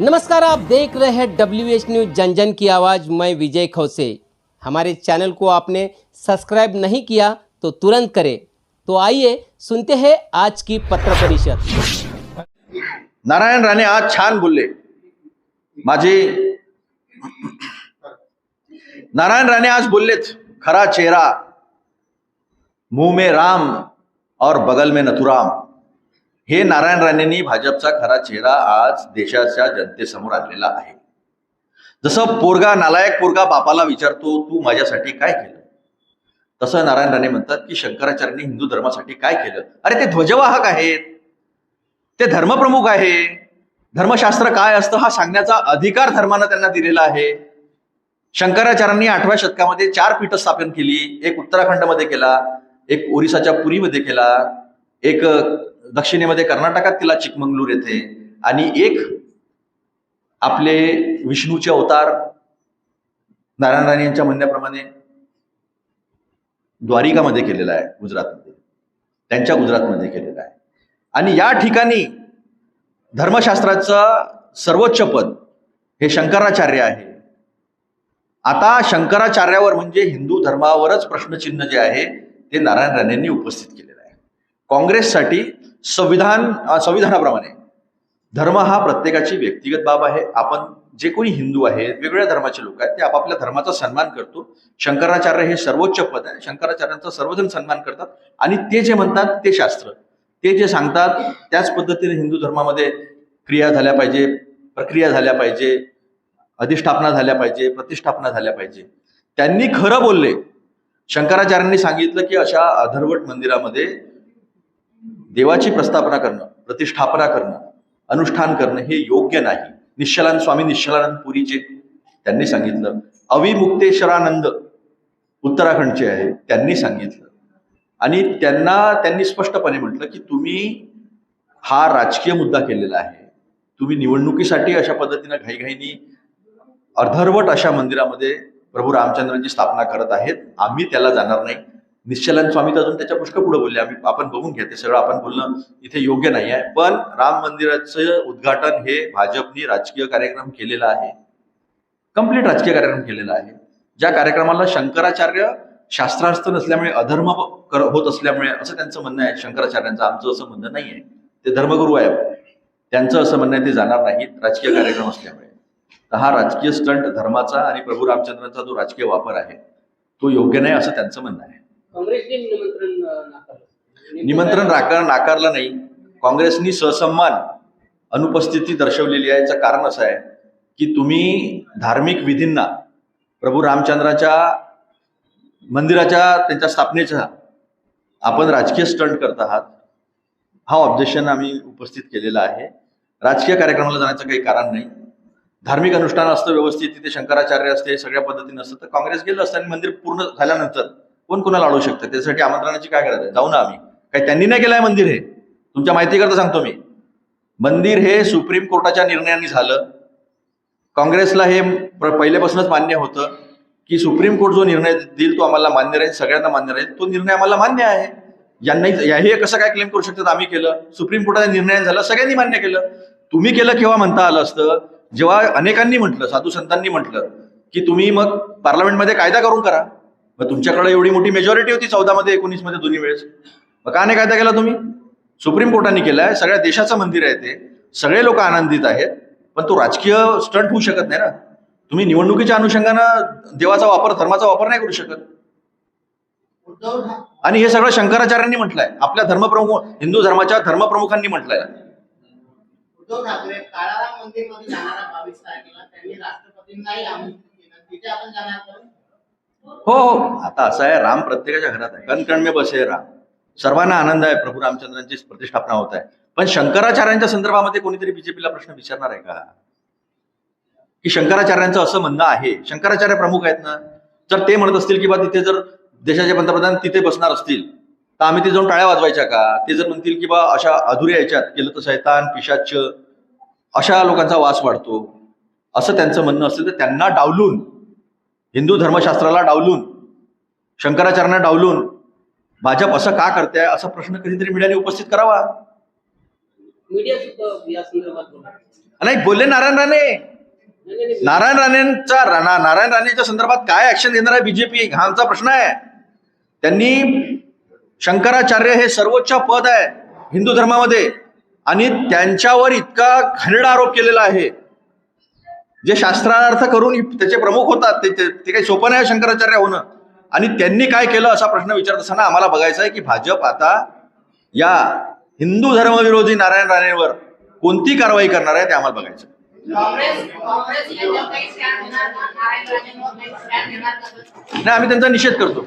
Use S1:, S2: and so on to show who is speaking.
S1: नमस्कार, आप देख रहे हैं डब्ल्यू एच न्यूज़ जन जन की आवाज़। मैं विजय खौसे। हमारे चैनल को आपने सब्सक्राइब नहीं किया तो तुरंत करें। तो आइए सुनते हैं आज की पत्र परिषद।
S2: नारायण राणे, आज छान बोलले। माझे नारायण राणे आज बोललेच खरा चेहरा, मुँह में राम और बगल में नथुराम। हे नारायण राणेंनी भाजपचा खरा चेहरा आज देशाच्या जनतेसमोर आणलेला आहे. जसं पोरगा नालायक पोरगा बापाला विचारतो तू माझ्यासाठी काय केलं? तसं नारायण राणे म्हणतात की शंकराचार्यांनी हिंदू धर्मासाठी काय केलं? अरे ते ध्वजवाहक आहेत. ते धर्मप्रमुख आहे. धर्मशास्त्र काय असतं हा सांगण्याचा अधिकार धर्मानं त्यांना दिलेला आहे. शंकराचार्यांनी आठव्या शतकामध्ये चार पीठ स्थापन केली. एक उत्तराखंडमध्ये केला एक ओरिसाच्या पुरीमध्ये केला एक दक्षिणेमध्ये कर्नाटकात तिला चिकमंगलूर येथे. आणि एक आपले विष्णूचे अवतार नारायण राणे यांच्या म्हणण्याप्रमाणे द्वारिकामध्ये केलेला आहे गुजरातमध्ये. त्यांच्या गुजरातमध्ये केलेला आहे. आणि या ठिकाणी धर्मशास्त्राचं सर्वोच्च पद हे शंकराचार्य आहे. आता शंकराचार्यावर म्हणजे हिंदू धर्मावरच प्रश्नचिन्ह जे आहे ते नारायण राणेंनी उपस्थित केलेलं आहे. काँग्रेससाठी संविधान संविधानाप्रमाणे. धर्म हा प्रत्येकाची व्यक्तिगत बाब आहे. आपण जे कोणी हिंदू आहेत वेगवेगळ्या धर्माचे लोक आहेत ते आपापल्या धर्माचा सन्मान करतो. शंकराचार्य हे सर्वोच्च पद आहे. शंकराचार्यांचा सर्वजण सन्मान करतात. आणि ते जे म्हणतात ते शास्त्र. ते जे सांगतात त्याच पद्धतीने हिंदू धर्मामध्ये क्रिया झाल्या पाहिजे प्रक्रिया झाल्या पाहिजे अधिष्ठापना झाल्या पाहिजे प्रतिष्ठापना झाल्या पाहिजे. त्यांनी खरं बोलले. शंकराचार्यांनी सांगितलं की अशा अधर्वट मंदिरामध्ये देवाची प्रस्थापना करणं प्रतिष्ठापना करणं अनुष्ठान करणं हे योग्य नाही. निश्चलान स्वामी निश्चलानंद पुरीचे त्यांनी सांगितलं. अविमुक्तेश्वरानंद उत्तराखंडचे आहे त्यांनी सांगितलं. आणि त्यांना त्यांनी स्पष्टपणे म्हटलं की तुम्ही हा राजकीय मुद्दा केलेला आहे. तुम्ही निवडणुकीसाठी अशा पद्धतीनं घाईघाईनी अर्धरवट अशा मंदिरामध्ये प्रभू रामचंद्रांची स्थापना करत आहेत. आम्ही त्याला जाणार नाही. निश्चलन स्वामी तर अजून त्याच्या पुष्कळ पुढे बोलले. आम्ही आपण बघून घ्या ते सगळं आपण बोलणं इथे योग्य नाही आहे पण राम मंदिराचं उद्घाटन हे भाजपनी राजकीय कार्यक्रम केलेला आहे. कंप्लीट राजकीय कार्यक्रम केलेला आहे. ज्या कार्यक्रमाला शंकराचार्य शास्त्रार्थ नसल्यामुळे अधर्म होत असल्यामुळे असं त्यांचं म्हणणं आहे. शंकराचार्यांचं आमचं असं म्हणणं नाही आहे ते धर्मगुरू आहे त्यांचं असं म्हणणं आहे ते जाणार नाहीत राजकीय कार्यक्रम असल्यामुळे. तर हा राजकीय स्टंट धर्माचा आणि प्रभू रामचंद्रांचा जो राजकीय वापर आहे तो योग्य नाही असं त्यांचं म्हणणं आहे.
S1: काँग्रेसने निमंत्रण नाकारलं.
S2: निमंत्रण नाकारलं नाही. काँग्रेसनी ससन्मान अनुपस्थिती दर्शवलेली आहे. याचं कारण असं आहे की तुम्ही धार्मिक विधींना प्रभू रामचंद्राच्या मंदिराच्या त्यांच्या स्थापनेचा आपण राजकीय स्टंट करत आहात हा ऑब्जेक्शन आम्ही उपस्थित केलेला आहे. राजकीय कार्यक्रमाला जाण्याचं काही कारण नाही. धार्मिक अनुष्ठान असतं व्यवस्थित तिथे शंकराचार्य असते सगळ्या पद्धतीनं असतं. तर काँग्रेस गेलं असतं आणि मंदिर पूर्ण झाल्यानंतर कोण कोणाला अडवू शकतं? त्यासाठी आमंत्रणाची काय गरज आहे? जाऊ ना आम्ही. काही त्यांनी नाही केलंय मंदिर हे. तुमच्या माहितीकरता सांगतो मी. मंदिर हे सुप्रीम कोर्टाच्या निर्णयाने झालं. काँग्रेसला हे पहिल्यापासूनच मान्य होतं की सुप्रीम कोर्ट जो निर्णय देईल तो आम्हाला मान्य राहील सगळ्यांना मान्य राहील. तो निर्णय आम्हाला मान्य आहे. यांनाही हे कसं काय क्लेम करू शकतात आम्ही केलं. सुप्रीम कोर्टाचा निर्णय झाला सगळ्यांनी मान्य केलं. तुम्ही केलं केव्हा म्हणता आलं असतं जेव्हा अनेकांनी म्हटलं साधू संतांनी म्हटलं की तुम्ही मग पार्लमेंटमध्ये कायदा करून करा. मग तुमच्याकडे एवढी मोठी मेजॉरिटी होती चौदा मध्ये दोन्ही वेळेस. मग का नाही कायदा केला तुम्ही? सुप्रीम कोर्टाने केलाय. सगळ्या देशाचं मंदिर आहे ते. सगळे लोक आनंदित आहेत. पण तो राजकीय स्टंट होऊ शकत नाही ना. तुम्ही निवडणुकीच्या अनुषंगानं देवाचा वापर धर्माचा वापर नाही करू शकत. आणि हे सगळं शंकराचार्यांनी म्हटलंय. आपल्या धर्मप्रमुख हिंदू धर्माच्या धर्मप्रमुखांनी म्हटलंय.
S3: उद्धव ठाकरे काळाराम जाणारा बावीस तारखेला त्यांनी राष्ट्रपतींनाही आमंत्रित केलं. तिथे आपण जाणार
S2: हो हो. आता असं आहे राम प्रत्येकाच्या घरात आहे. कणकण में बसे राम. सर्वांना आनंद आहे प्रभू रामचंद्रांची प्रतिष्ठापना होत आहे. पण शंकराचार्यांच्या संदर्भामध्ये कोणीतरी बीजेपीला प्रश्न विचारणार आहे का? की शंकराचार्यांचं असं म्हणणं आहे शंकराचार्य प्रमुख आहेत ना? जर ते म्हणत असतील की बा तिथे जर देशाचे पंतप्रधान तिथे बसणार असतील तर आम्ही ते जाऊन टाळ्या वाजवायच्या का? ते जर म्हणतील की बा अशा अधुऱ्या याच्यात केलं तर सैतान पिशाच अशा लोकांचा वास वाढतो. असं त्यांचं म्हणणं असेल तर त्यांना डावलून हिंदू धर्मशास्त्राला डावलून शंकराचार्यांना डावलून भाजप असं का करते असा प्रश्न कधीतरी मीडियाने उपस्थित करावा. नाही बोलले नारायण राणे. नारायण राणेंचा राणा नारायण राणेच्या संदर्भात काय ऍक्शन घेणार आहे बीजेपी हा आमचा प्रश्न आहे. त्यांनी शंकराचार्य हे सर्वोच्च पद आहे हिंदू धर्मामध्ये आणि त्यांच्यावर इतका घाणेरडा आरोप केलेला आहे. जे शास्त्रार्थ करून त्याचे प्रमुख होतात ते ते काही सोपं नाही शंकराचार्य होणं. आणि त्यांनी काय केलं असा प्रश्न विचारत असताना आम्हाला बघायचं आहे की भाजप आता या हिंदू धर्मविरोधी नारायण राणेंवर कोणती कारवाई करणार आहे ते आम्हाला बघायचं नाही आम्ही त्यांचा निषेध करतो.